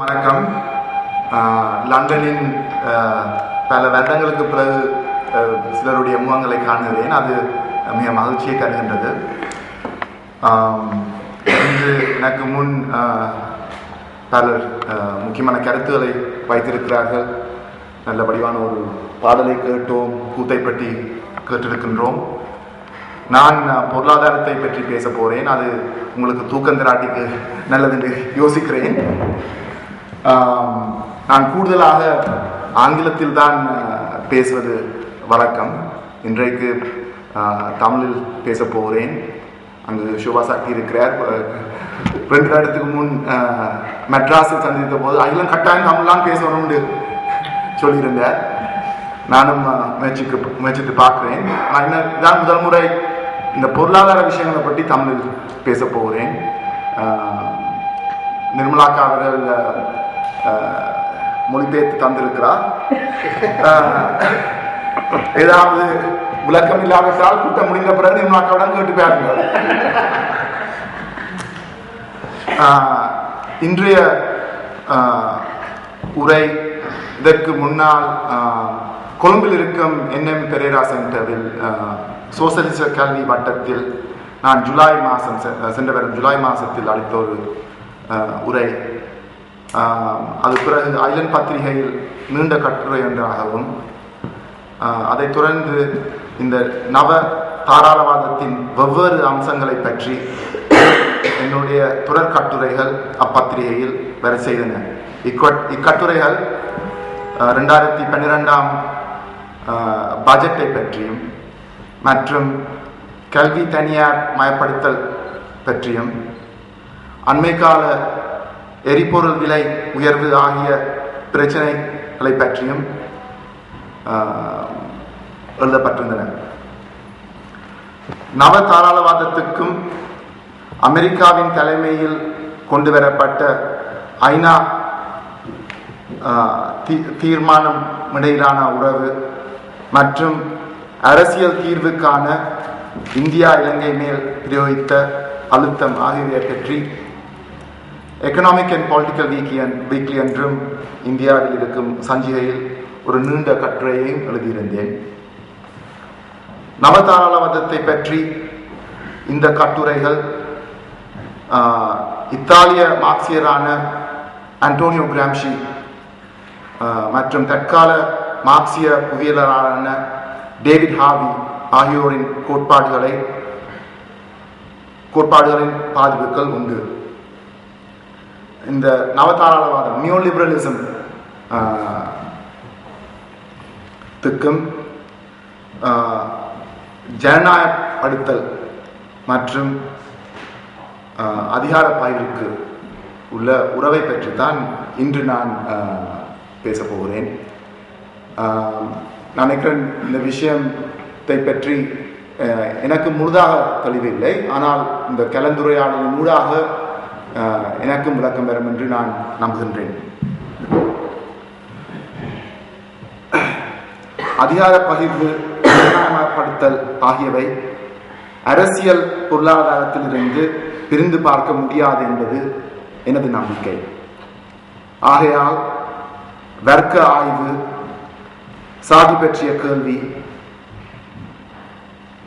வணக்கம். லண்டனின் பல வருடங்களுக்கு பிறகு சிலருடைய முகங்களை காணுகிறேன். அது மிக மகிழ்ச்சியை தருகின்றது. இன்று எனக்கு முன் பலர் முக்கியமான கருத்துக்களை வைத்திருக்கிறார்கள். நல்ல வடிவான ஒரு பாடலை கேட்டோம் கூத்தை பற்றி கேட்டிருக்கின்றோம். நான் பொருளாதாரத்தை பற்றி பேச போகிறேன் அது உங்களுக்கு தூக்கம் திராட்டிக்கு நல்லது என்று யோசிக்கிறேன். நான் கூடுதலாக ஆங்கிலத்தில் தான் பேசுவது வழக்கம். இன்றைக்கு தமிழில் பேச போகிறேன். அங்கு சுபா சக்தி இருக்கிறார். ரெண்டு வருடத்துக்கு முன் மெட்ராஸில் சந்தித்த போது அதிலும் கட்டாயம் தமிழ்லாம் பேசணும்னு சொல்லியிருந்தார். நானும் முயற்சிக்கு முயற்சித்து பார்க்குறேன். நான் என்ன இதான் முதல் முறை இந்த பொருளாதார விஷயங்களை பற்றி தமிழில் பேச போகிறேன். நிர்மலாக்கா அவர்கள் மொழிபெயர்த்து தந்திருக்கிறார். ஏதாவது விளக்கம் இல்லாவிட்டால் கூட்டம் முடிந்த பிறகு நிர்மலாக்காவிடம் கேட்டு பாருங்கள். இன்றைய உரை இதற்கு முன்னால் கொழும்பில் இருக்கும் என்எம் பெரேரா சென்டரில் சோசலிச கல்வி வட்டத்தில் நான் ஜூலை மாதம் சென்ற வரும் ஜூலை மாதத்தில் அளித்த ஒரு உரை. அது பிறகு ஐலன் பத்திரிகையில் நீண்ட கட்டுரை ஒன்றாகவும் அதைத் தொடர்ந்து இந்த நவ தாராளவாதத்தின் வெவ்வேறு அம்சங்களை பற்றி என்னுடைய தொடர் கட்டுரைகள் அப்பத்திரிகையில் வர செய்தன. இக்கட் இக்கட்டுரைகள் ரெண்டாயிரத்தி பன்னிரெண்டாம் பட்ஜெட்டை பற்றியும் மற்றும் கல்வி தனியார் மயப்படுத்தல் பற்றியும் அண்மைக்கால எரிபொருள் விலை உயர்வு ஆகிய பிரச்சனைகளை பற்றியும் எழுதப்பட்டிருந்தன. நவ தாராளவாதத்துக்கும் அமெரிக்காவின் தலைமையில் கொண்டு வரப்பட்ட ஐநா தீ- தீர்மானம் இடையிலான உறவு மற்றும் அரசியல் தீர்வுக்கான இந்தியா இலங்கை மேல் பிரயோகித்த அழுத்தம் ஆகியவை பற்றி economic and political weekly weekly என்றும் இந்தியாவில் இருக்கும் சஞ்சிகையில் ஒரு நீண்ட கட்டுரையையும் எழுதியிருந்தேன். நவதாராளவாதத்தை பற்றி இந்த கட்டுரைகள் இத்தாலிய மார்க்சியரான அண்டோனியோ கிராம்ஷி மற்றும் தற்கால மார்க்சிய புவியியலாளரான டேவிட் ஹாவி ஆகியோரின் கோட்பாடுகளை கோட்பாடுகளின் பாதிப்புகள் உண்டு. இந்த நவதாராளவாதம் நியோலிபரலிசம் திக்கும் ஆஹ், ஜனநாயகப்படுத்தல் மற்றும் அதிகார பாய்விற்கு உள்ள உறவை பற்றி தான் இன்று நான் பேச பேசப் போகிறேன். நான் நினைக்கிறேன் இந்த விஷயத்தை பற்றி எனக்கு முழுதாக தெளிவில்லை. ஆனால் இந்த கலந்துரையாடலின் ஊடாக எனக்கும் விளக்கம் பெறும் என்று நான் நம்புகின்றேன். அதிகார பகிர்வு ஜனநாயகப்படுத்தல் ஆகியவை அரசியல் பொருளாதாரத்திலிருந்து பிரிந்து பார்க்க முடியாது என்பது எனது நம்பிக்கை. ஆகையால் வர்க்க ஆய்வு சாதி பற்றிய கேள்வி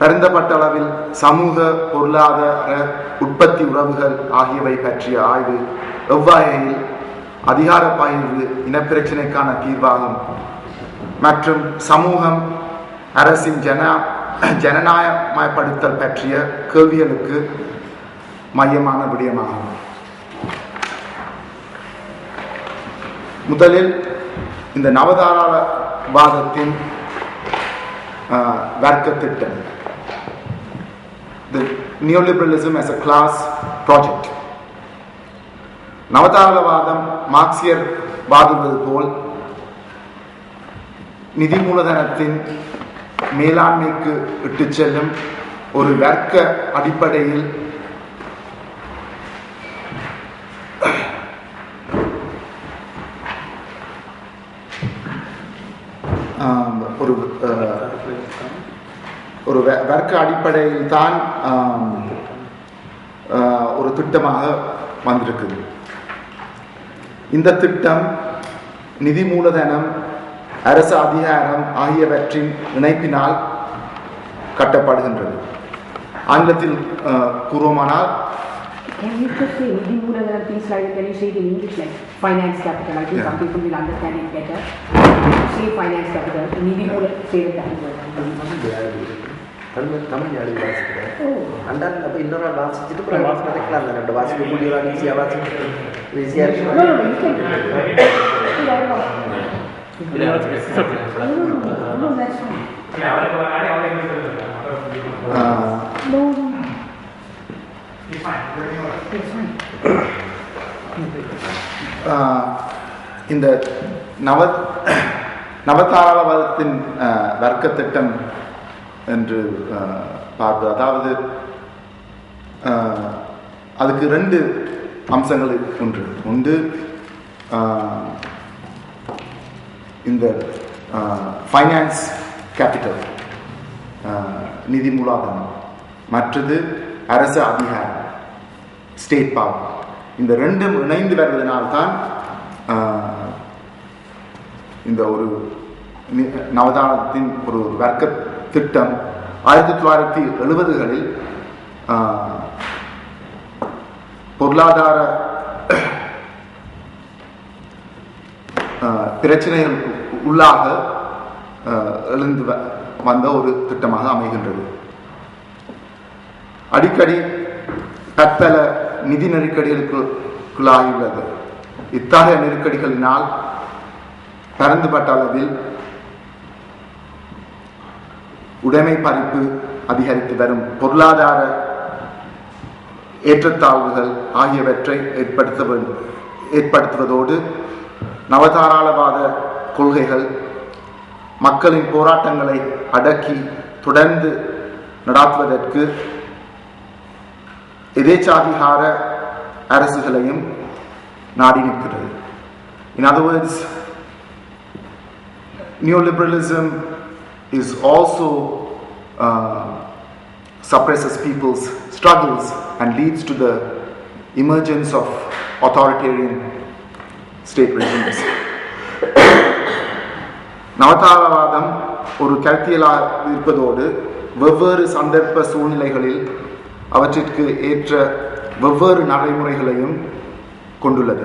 பரந்தப்பட்ட அளவில் சமூக பொருளாதார உற்பத்தி உறவுகள் ஆகியவை பற்றிய ஆய்வு எவ்வாயில் அதிகார பகிர்வு இனப்பிரச்சினைக்கான தீர்வாகும்? மற்றும் சமூகம் அரசின் ஜன ஜனநாயகமயப்படுத்தல் பற்றிய கேள்விகளுக்கு மையமான விடயமாகும். முதலில் இந்த நவதாராளவாதத்தின் ஆஹ், வர்க்க திட்டம் the neoliberalism as a class project. நவதாராளவாதம் மார்க்சியர் வாதுவது போல் நிதி மூலதனத்தின் மேலாண்மைக்கு இட்டு செல்லும் ஒரு வர்க்க அடிப்படையில் ஒரு ஒரு வர்க்க அடிப்படையில் தான் ஒரு திட்டமாக வந்திருக்குது இந்த திட்டம் நிதி மூலதனம் அரசு அதிகாரம் ஆகியவற்றின் இணைப்பினால் கட்டப்படுகின்றது ஆங்கிலத்தில் கூறுவோமானால் Can you just say Nidhi Mooladhanam, please like, can you say it in English like finance capital? I think Yeah. some people will understand it better. Say finance capital, Nidhi Moola, say the capital. Tamil Tamil எழுதி வாசிக்கிறேன். அண்டான் அப்போ இன்னொரு ஆள் வாசிச்சுட்டு அப்புறம் வாசிக்க வைக்கலாம் அந்த ரெண்டு வாசிக்க முடியும் ஈஸியாக வாசிக்க. ஈஸியாக இந்த நவ நவதாராளவாதத்தின் ஆஹ், வர்க்க திட்டம் என்று பார்ப்பது அதாவது அதுக்கு ரெண்டு அம்சங்கள் ஒன்று. ஒன்று இந்த ஃபைனான்ஸ் கேபிட்டல் நிதி மூலாதாரம். மற்றது அரசு அதிகாரம் ஸ்டேட் பவர் இந்த ரெண்டும் இணைந்து வருவதனால்தான் இந்த ஒரு நவதானத்தின் ஒரு வர்க்க திட்டம். ஆயிரத்தி தொள்ளாயிரத்தி எழுபதுகளில் பொருளாதார ஆஹ், உள்ளாக எழுந்து வ- வந்த ஒரு திட்டமாக அமைகின்றது. அடிக்கடி பற்பல நிதி நெருக்கடிகளுக்குள்ளாகியுள்ளது. இத்தகைய நெருக்கடிகளினால் பரந்துபட்ட அளவில் உடைமை பறிப்பு அதிகரித்து வரும் பொருளாதார ஏற்றத்தாழ்வுகள் ஆகியவற்றை ஏற்படுத்த ஏற்படுத்துவதோடு நவதாராளவாத கொள்கைகள் மக்களின் போராட்டங்களை அடக்கி தொடர்ந்து நடாத்துவதற்கு எதேச்சாதிகார அரசுகளையும் நாடி நிற்கிறது. In other words new liberalism is also uh, suppresses people's struggles and leads to the emergence of authoritarian state regimes. நவதாரவாதம் ஒரு கருத்தியலாக இருப்பதோடு வெவ்வேறு சந்தர்ப்ப சூழ்நிலைகளில் அவற்றிற்கு ஏற்ற வெவ்வேறு நடைமுறைகளையும் கொண்டுள்ளது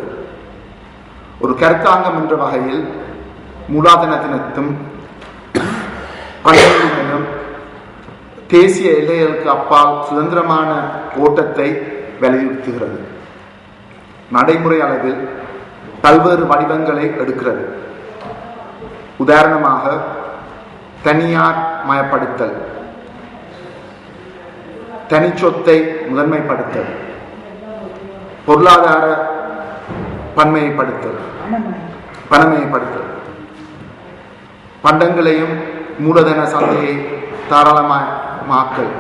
ஒரு கருத்தாங்கம் என்ற வகையில் மூலாதனத்தினத்தும் பணியிலும் தேசிய எல்லைகளுக்கு அப்பால் சுதந்திரமான ஓட்டத்தை வலியுறுத்துகிறது. நடைமுறை அளவில் பல்வேறு வடிவங்களை எடுக்கிறது. உதாரணமாக தனியார் மயப்படுத்தல் தனிச்சொத்தை முதன்மைப்படுத்தல் பொருளாதார பன்மையப்படுத்தல் பணமயப்படுத்தல். பண்டங்களையும் மூலதன சந்தையை தாராளமாக்கல்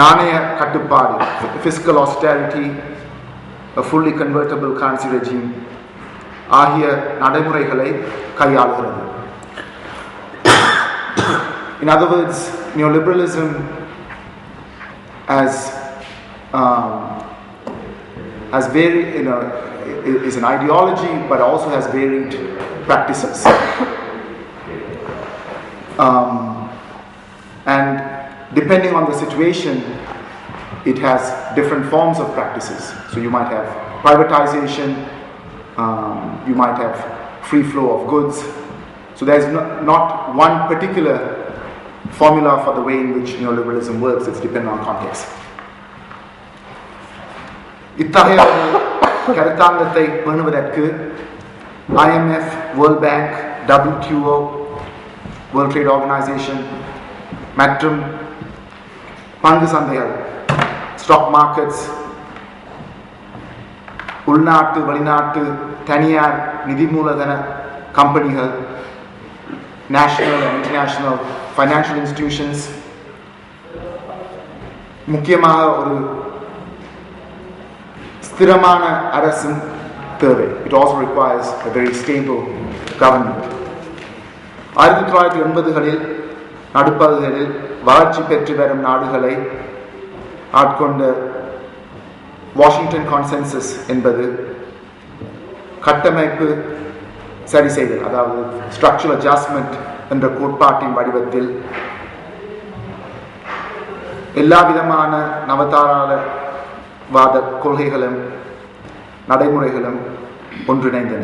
நாணய கட்டுப்பாடு fiscal austerity a fully convertible currency regime ஆகிய நடைமுறைகளை கையாளுகிறது In other words, neoliberalism as um, has varied, you know, i- is an ideology, but also has varied practices. Um, and depending on the situation, it has different forms of practices. So you might have privatization, um, you might have free flow of goods. So there's no, not one particular formula for the way in which neoliberalism works, it's dependent on context. இத்தகைய ஒரு கருத்தாங்கத்தை பேணுவதற்கு IMF world bank WTO world trade organisation மற்றும் பங்கு சந்தைகள் stock markets உள்நாட்டு வெளிநாட்டு தனியார் நிதி மூலதன கம்பெனிகள் national and international financial institutions முக்கியமாக ஒரு ஸ்திரமான அரசும் தேவை it also requires a very stable government ஆயிரத்தி தொள்ளாயிரத்தி எண்பதுகளில் நடுப்பகுதிகளில் வளர்ச்சி பெற்று வரும் நாடுகளை ஆட்கொண்ட வாஷிங்டன் கான்சென்சஸ் என்பது கட்டமைப்பு சரி செய்தல் அதாவது ஸ்ட்ரக்சரல் அட்ஜஸ்ட்மெண்ட் என்ற கோட்பாட்டின் வடிவத்தில் எல்லா விதமான நவதாராளவாத கொள்கைகளும் நடைமுறைகளும் ஒன்றிணைந்தன.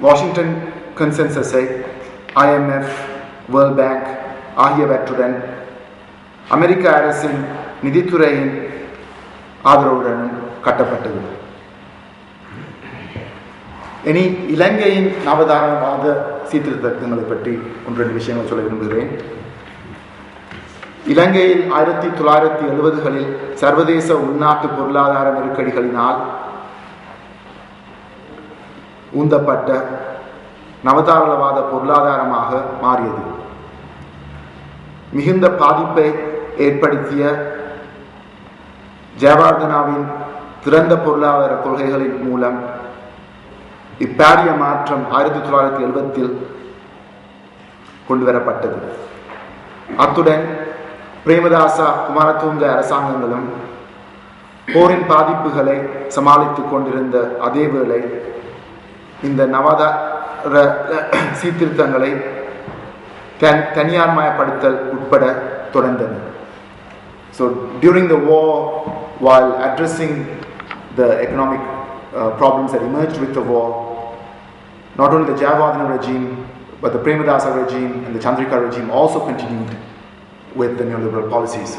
வாஷிங்டன் கன்சென்சஸை ஐஎம்எஃப் வேர்ல்ட் பேங்க் ஆகியவற்றுடன் அமெரிக்க அரசின் நிதித்துறையின் ஆதரவுடனும் கட்டப்பட்டது. இனி இலங்கையின் நவதாரவாத சீர்திருத்தங்களை பற்றி ஒன்று ரெண்டு விஷயங்கள் சொல்ல விரும்புகிறேன். இலங்கையில் ஆயிரத்தி தொள்ளாயிரத்தி எழுபதுகளில் சர்வதேச உள்நாட்டு பொருளாதார நெருக்கடிகளினால் ஊந்தப்பட்ட நவதாரளவாத பொருளாதாரமாக மாறியது. மிகுந்த பாதிப்பை ஏற்படுத்திய ஜெயவர்தனாவின் திறந்த பொருளாதார கொள்கைகளின் மூலம் இப்பாரிய மாற்றம் ஆயிரத்தி தொள்ளாயிரத்தி எழுபத்தில் கொண்டு வரப்பட்டது அத்துடன் பிரேமதாசா குமாரதுங்க அரசாங்கங்களும் போரின் பாதிப்புகளை சமாளித்துக் கொண்டிருந்த அதேவேளை இந்த நவதா சீர்திருத்தங்களை தன் தனியார்மயப்படுத்தல் உட்பட தொடர்ந்தன So during the war, while addressing the economic uh, problems that emerged with the war, not only the Jayavardhana regime, but the Premadasa regime and the Chandrika regime also continued with the neoliberal policies.